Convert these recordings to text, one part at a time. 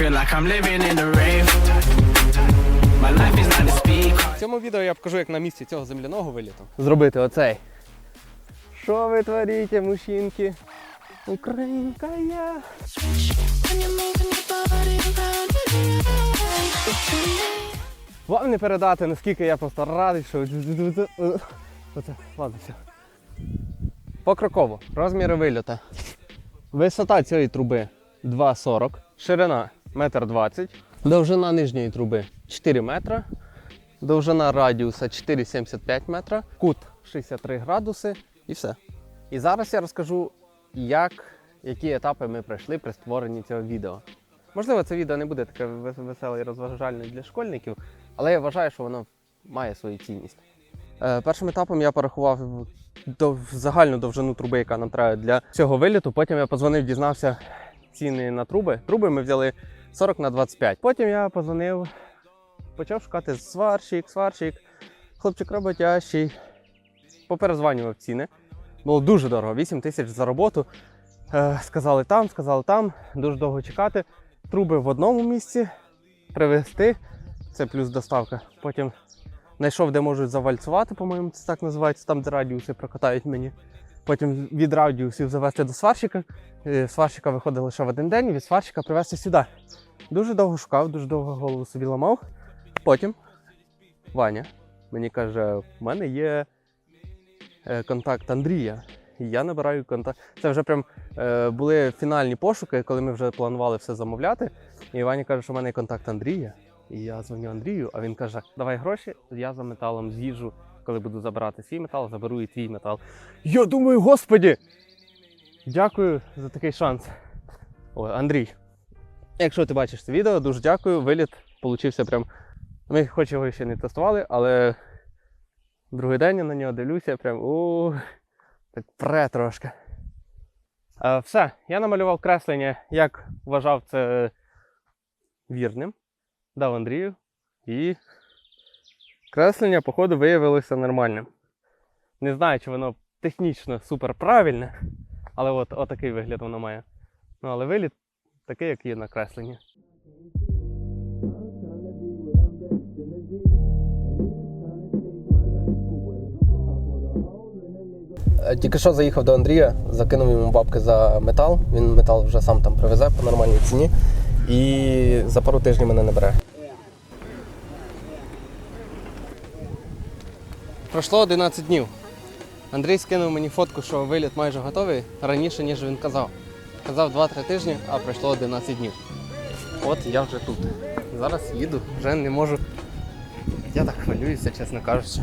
feel like I'm living in a rave. My life is not a speak. В цьому відео я покажу, як на місці цього земляного виліту зробити оцей. Що ви творите, мужчинки? Українка я. Вам не передати, наскільки я просто радий, що. Оце, ладно, все. Покроково. Розміри вильота. Висота цієї труби 2,40, ширина 1,20 м, довжина нижньої труби 4 метра, довжина радіуса 4,75 метра, кут 63 градуси і все. І зараз я розкажу, як, які етапи ми пройшли при створенні цього відео. Можливо, це відео не буде таке веселе і розважальне для школьників, але я вважаю, що воно має свою цінність. Е, першим етапом я порахував загальну довжину труби, яка нам треба для цього виліту. Потім я позвонив, дізнався ціни на труби. Труби ми взяли 40 на 25. Потім я позвонив, почав шукати сварщик, сварщик, хлопчик роботящий. Поперезванював ціни. Було дуже дорого, 8 тисяч за роботу. Е, сказали там, сказали там, дуже довго чекати. Труби в одному місці привезти. Це плюс доставка. Потім знайшов, де можуть завальцувати, по-моєму, це так називається, там, де радіуси прокатають мені. Потім від радіусів завести до сварщика. Е, Сварщика виходить лише в один день, від сварщика привезти сюди. Дуже довго шукав, дуже довго голову собі ламав. Потім Ваня мені каже: в мене є е, контакт Андрія. І я набираю контакт. Це вже прям е, були фінальні пошуки, коли ми вже планували все замовляти. І Ваня каже, що в мене є контакт Андрія. І я дзвоню Андрію, а він каже: давай гроші, я за металом з'їжджу, коли буду забирати свій метал, заберу і твій метал. Я думаю, господі! Дякую за такий шанс. Ой, Андрій. Якщо ти бачиш це відео, дуже дякую. Виліт получився прям. Ми хоч його ще не тестували, але другий день я на нього дивлюся, прям у так пре трошки. Е, все, я намалював креслення, як вважав це вірним. Дав Андрію. І креслення, походу, виявилося нормальним. Не знаю, чи воно технічно супер правильне, але от отакий вигляд воно має. Ну, але виліт такий, як є на кресленні. Е, Тільки що заїхав до Андрія, закинув йому бабки за метал. Він метал вже сам там привезе по нормальній ціні. І за пару тижнів мене не бере. Пройшло 11 днів. Андрій скинув мені фотку, що виліт майже готовий раніше, ніж він казав. Казав 2-3 тижні, а пройшло 11 днів. От я вже тут. Зараз їду, вже не можу. Я так хвилююся, чесно кажучи.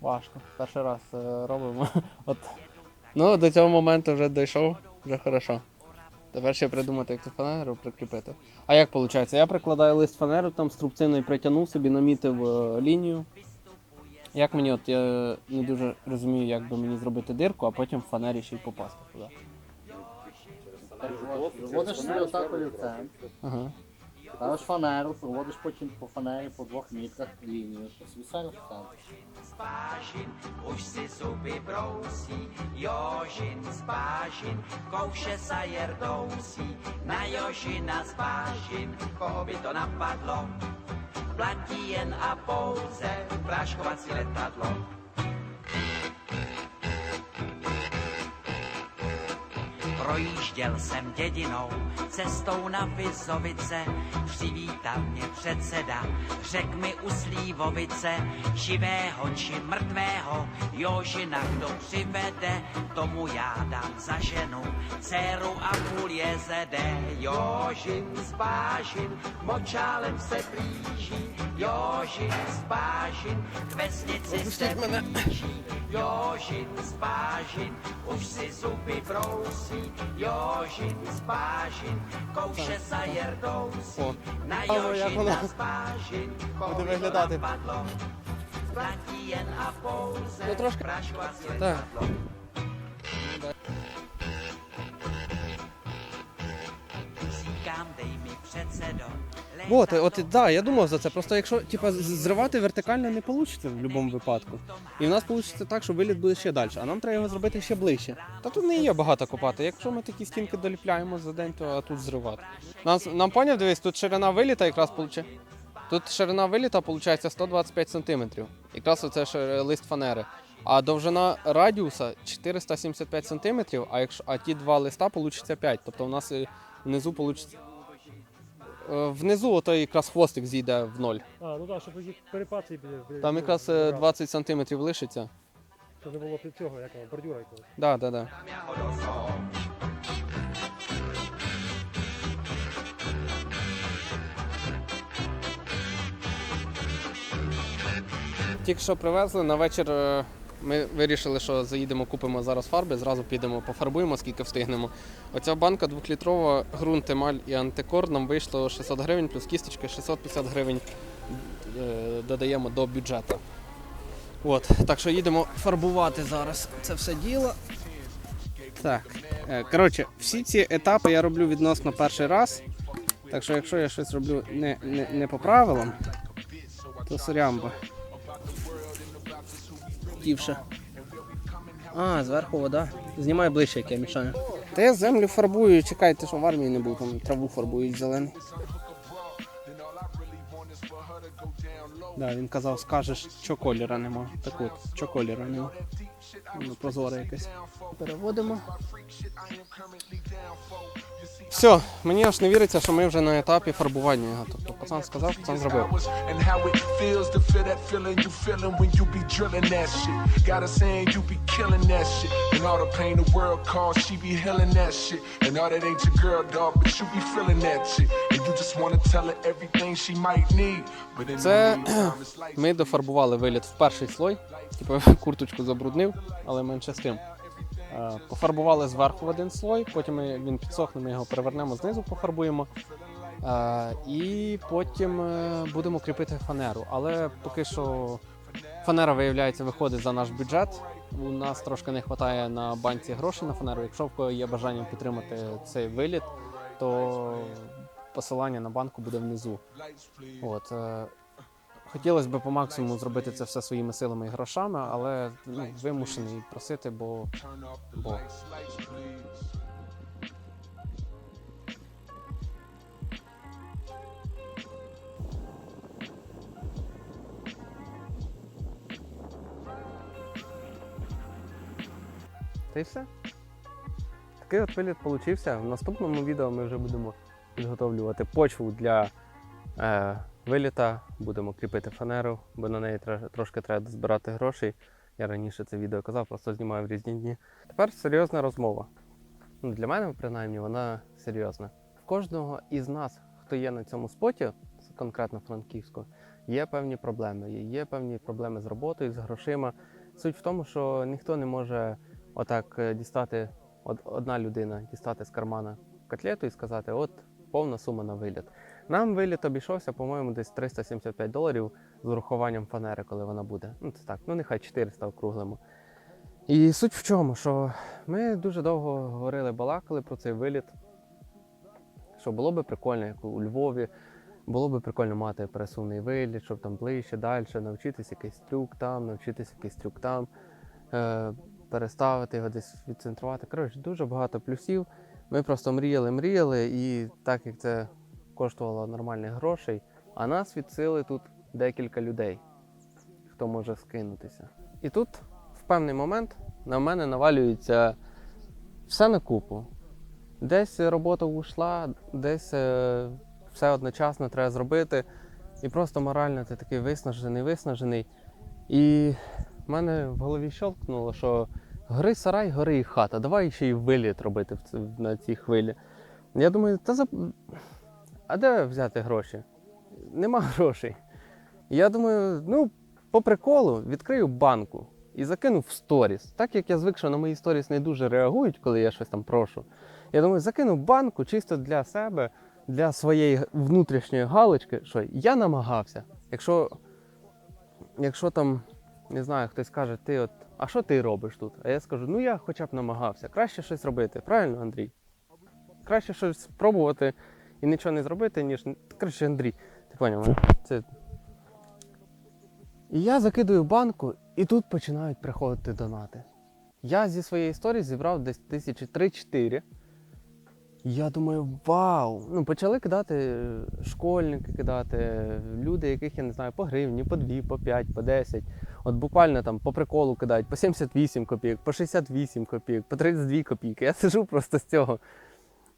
Важко. Перший раз е, робимо. От. Ну, до цього моменту вже дійшов, вже хорошо. Тепер ще придумати, як цю фанеру прикріпити. А як виходить? Я прикладаю лист фанеру, там струбциною притягнув собі, намітив е, лінію. Як мені, от я не дуже розумію, як би мені зробити дирку, а потім в фанері ще й попасти туди. Вводиш собі отак олівцем, Ага. Trouwens, Van Aarel verwoordde spotje voor Van Aarel voor dvoch metrach die precies zijn gestaan. Z pážin, už si zuby brousí, Jožin kouše sa jerdousí, na Jožina koho by to napadlo, platí jen a pouze letadlo. Projížděl jsem dědinou, cestou na Vizovice, přivítal mě předseda, řek mi u Slívovice, živého či mrtvého, Jožina kdo přivede, tomu já dám za ženu, dceru a půl jezede. Jožin spážin, močálem se blíží, Jožin spážin, k vesnici se blíží, Jožin spážin, už si zuby brousí, Jožin z Pážin, kouše za Jerdou Na Jožina z Pážin, kouli ho napadlo. Platí jen a pouze no, trošku. prašku a světadlo. Říkám, dej mi předsedo, Вот, от да, я думав за це. Просто якщо типа, зривати вертикально не вийде в будь-якому випадку. І в нас вийде так, що виліт буде ще далі, а нам треба його зробити ще ближче. Та тут не є багато копати. Якщо ми такі стінки доліпляємо за день, то а тут зривати. Нас, нам поняв, дивись, тут ширина виліта якраз получає. Тут ширина виліта виходить 125 см. Якраз оце ж лист фанери. А довжина радіуса 475 см, а, якщо, а ті два листа вийде 5. Тобто у нас е, внизу вийде. Внизу ото якраз хвостик зійде в ноль. А, ну так, щоб перепад цей біля. біля- Там якраз е, 20 см лишиться. Щоб не було під цього, якого, бордюра якогось. Да, да, да. Тільки що привезли на вечір. е, Ми вирішили, що заїдемо, купимо зараз фарби, зразу підемо, пофарбуємо, скільки встигнемо. Оця банка двохлітрова, ґрунт, емаль і антикор нам вийшло 600 гривень, плюс кісточки 650 гривень е, додаємо до бюджету. От, так що їдемо фарбувати зараз це все діло. Так, е, коротше, всі ці етапи я роблю відносно перший раз. Так що, якщо я щось роблю не, не, не по правилам, то сорямба. Тівше. А, зверху вода. Знімай ближче, яке я мішаю. Та я землю фарбую, чекайте, що в армії не був, там траву фарбують зелений. Да, він казав, скажеш, що кольора нема. Так от, що кольора нема. Воно прозоре якесь. Переводимо. Все, мені аж не віриться, що ми вже на етапі фарбування. його. Тобто пацан сказав, пацан зробив. Це ми дофарбували виліт в перший слой. Типу курточку забруднив, але менше з тим. Е, Пофарбували зверху в один слой, потім він підсохне, ми його перевернемо знизу, пофарбуємо. Е, І потім е, будемо кріпити фанеру. Але поки що фанера, виявляється, виходить за наш бюджет. У нас трошки не вистачає на банці грошей на фанеру. Якщо в кого є бажання підтримати цей виліт, то посилання на банку буде внизу. От, хотілося б по максимуму зробити це все своїми силами і грошами, але ну, вимушений просити, бо, бо Та й все. Такий от виліт получився. В наступному відео ми вже будемо підготовлювати почву для е, виліта, будемо кріпити фанеру, бо на неї трошки треба збирати грошей. Я раніше це відео казав, просто знімаю в різні дні. Тепер серйозна розмова. Ну, для мене, принаймні, вона серйозна. В кожного із нас, хто є на цьому споті, конкретно Франківську, є певні проблеми. Є певні проблеми з роботою, з грошима. Суть в тому, що ніхто не може отак е, дістати, од- одна людина дістати з кармана котлету і сказати, от повна сума на виліт. Нам виліт обійшовся, по-моєму, десь 375 доларів з урахуванням фанери, коли вона буде. Ну, це так, ну нехай 400 округлимо. І суть в чому, що ми дуже довго говорили, балакали про цей виліт. Що було би прикольно, як у Львові, було би прикольно мати пересувний виліт, щоб там ближче, далі, навчитись якийсь трюк там, навчитись якийсь трюк там, е, переставити його десь відцентрувати. Коротше, дуже багато плюсів. Ми просто мріяли, мріяли, і так як це коштувало нормальних грошей, а нас від сили тут декілька людей, хто може скинутися. І тут в певний момент на мене навалюється все на купу. Десь робота ушла, десь е, все одночасно треба зробити. І просто морально ти такий виснажений, виснажений. І в мене в голові щелкнуло, що гори сарай, гори і хата. Давай ще й виліт робити на цій хвилі. Я думаю, та за... а де взяти гроші? Нема грошей. Я думаю, ну, по приколу відкрию банку і закину в сторіс. Так як я звик, що на мої сторіс не дуже реагують, коли я щось там прошу. Я думаю, закину банку чисто для себе, для своєї внутрішньої галочки, що я намагався. Якщо, якщо там, не знаю, хтось каже, ти от, а що ти робиш тут? А я скажу, ну я хоча б намагався. Краще щось робити, правильно, Андрій? Краще щось спробувати і нічого не зробити, ніж. Коротше, Андрій, ти поняв, це. І я закидую банку, і тут починають приходити донати. Я зі своєї історії зібрав десь тисячі три-чотири. Я думаю, вау! Ну, почали кидати е, школьники, кидати, е, люди, яких я не знаю, по гривні, по 2, по 5, по 10. От буквально там по приколу кидають по 78 копійок, по 68 копійок, по 32 копійки. Я сижу просто з цього.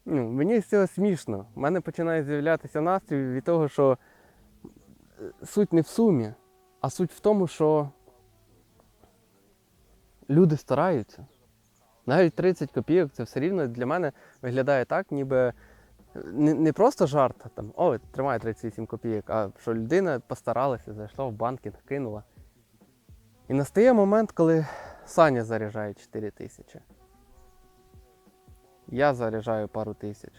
Ну, мені з цього смішно. У мене починає з'являтися настрій від того, що е, суть не в сумі, а суть в тому, що люди стараються. Навіть 30 копійок це все рівно для мене виглядає так, ніби не, не просто жарт, там, о, тримай 38 копійок, а що людина постаралася, зайшла в банки, накинула. І настає момент, коли Саня заряджає 4 тисячі. Я заряджаю пару тисяч.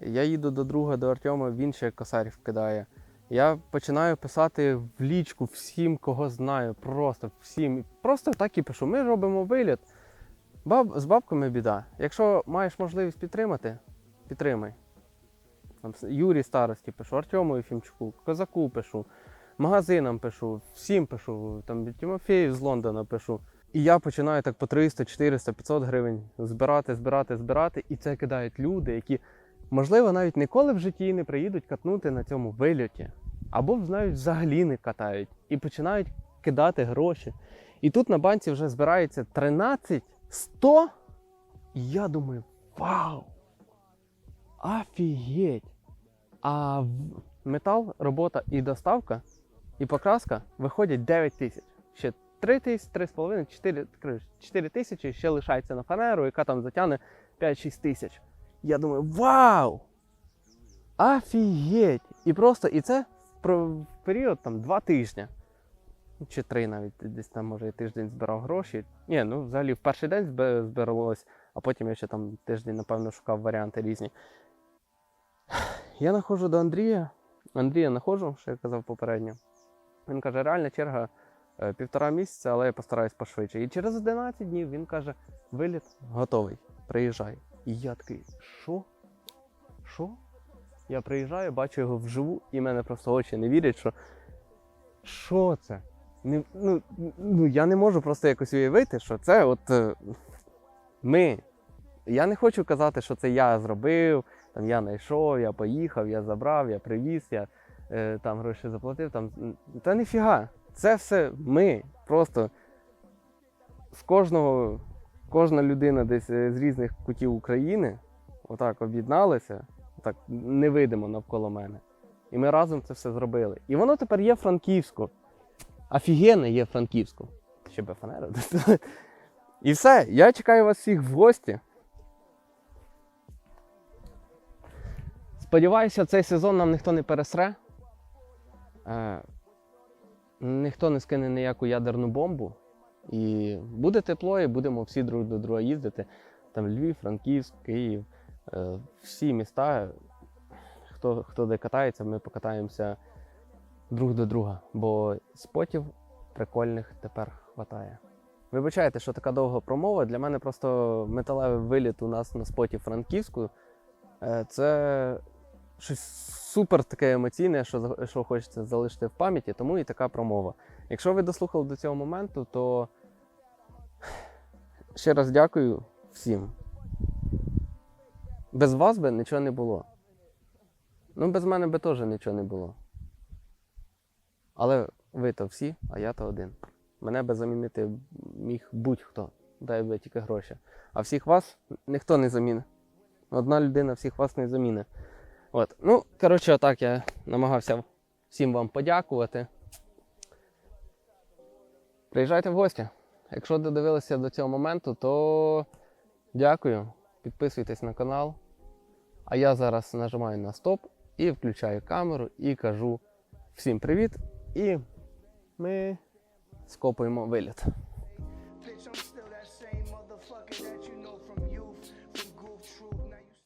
Я їду до друга, до Артема, він ще косарь вкидає. Я починаю писати в лічку всім, кого знаю, просто всім. Просто так і пишу. Ми робимо виліт. Баб, з бабками біда. Якщо маєш можливість підтримати, підтримай. Там, Юрі старості пишу, Артему Єфімчуку, Козаку пишу, магазинам пишу, всім пишу, там Тимофею з Лондона пишу. І я починаю так по 300, 400, 500 гривень збирати, збирати, збирати. І це кидають люди, які, можливо, навіть ніколи в житті не приїдуть катнути на цьому вильоті. Або знають, взагалі не катають. І починають кидати гроші. І тут на банці вже збирається 13 100. І я думаю, вау! Офігеть! А метал, робота і доставка, і покраска виходять 9 тисяч. Ще 3 тисячі, 3,5, 4, коротше, 4 тисячі ще лишається на фанеру, яка там затягне 5-6 тисяч. Я думаю, вау! Офігеть! І просто, і це в період там 2 тижні. Чи три навіть десь там, може, і тиждень збирав гроші. Ні, ну взагалі в перший день зб- збиралось, а потім я ще там тиждень, напевно, шукав варіанти різні. Я находжу до Андрія. Андрія знаходжу, що я казав попередньо. Він каже, реальна черга е, півтора місяця, але я постараюсь пошвидше. І через 11 днів він каже: виліт готовий, приїжджай. І я такий, що? Що? Я приїжджаю, бачу його вживу, і мене просто очі не вірять, що. Що це? Не, ну, ну, я не можу просто якось уявити, що це от е, ми. Я не хочу казати, що це я зробив, там я знайшов, я поїхав, я забрав, я привіз, я там гроші заплатив. Там, та ніфіга. Це все ми. Просто з кожного, кожна людина десь е, з різних кутів України отак об'єдналася, так невидимо навколо мене. І ми разом це все зробили. І воно тепер є Франківську. Офігенне є Франківську. Ще би фанеру. І все. Я чекаю вас всіх в гості. Сподіваюся, цей сезон нам ніхто не пересре. Е, ніхто не скине ніяку ядерну бомбу. І буде тепло, і будемо всі друг до друга їздити. Там Львів, Франківськ, Київ, е, всі міста. Хто, хто де катається, ми покатаємося друг до друга, бо спотів прикольних тепер хватає. Вибачайте, що така довга промова. Для мене просто металевий виліт у нас на споті Франківську. Е, Це щось супер таке емоційне, що, що хочеться залишити в пам'яті, тому і така промова. Якщо ви дослухали до цього моменту, то ще раз дякую всім. Без вас би нічого не було. Ну, без мене би теж нічого не було. Але ви то всі, а я то один. Мене би замінити міг будь-хто, дай би тільки гроші. А всіх вас ніхто не замінить. Одна людина всіх вас не замінить. От. Ну, коротше, отак я намагався всім вам подякувати. Приїжджайте в гості. Якщо додивилися до цього моменту, то дякую. Підписуйтесь на канал. А я зараз нажимаю на стоп і включаю камеру і кажу всім привіт. І ми скопуємо виліт.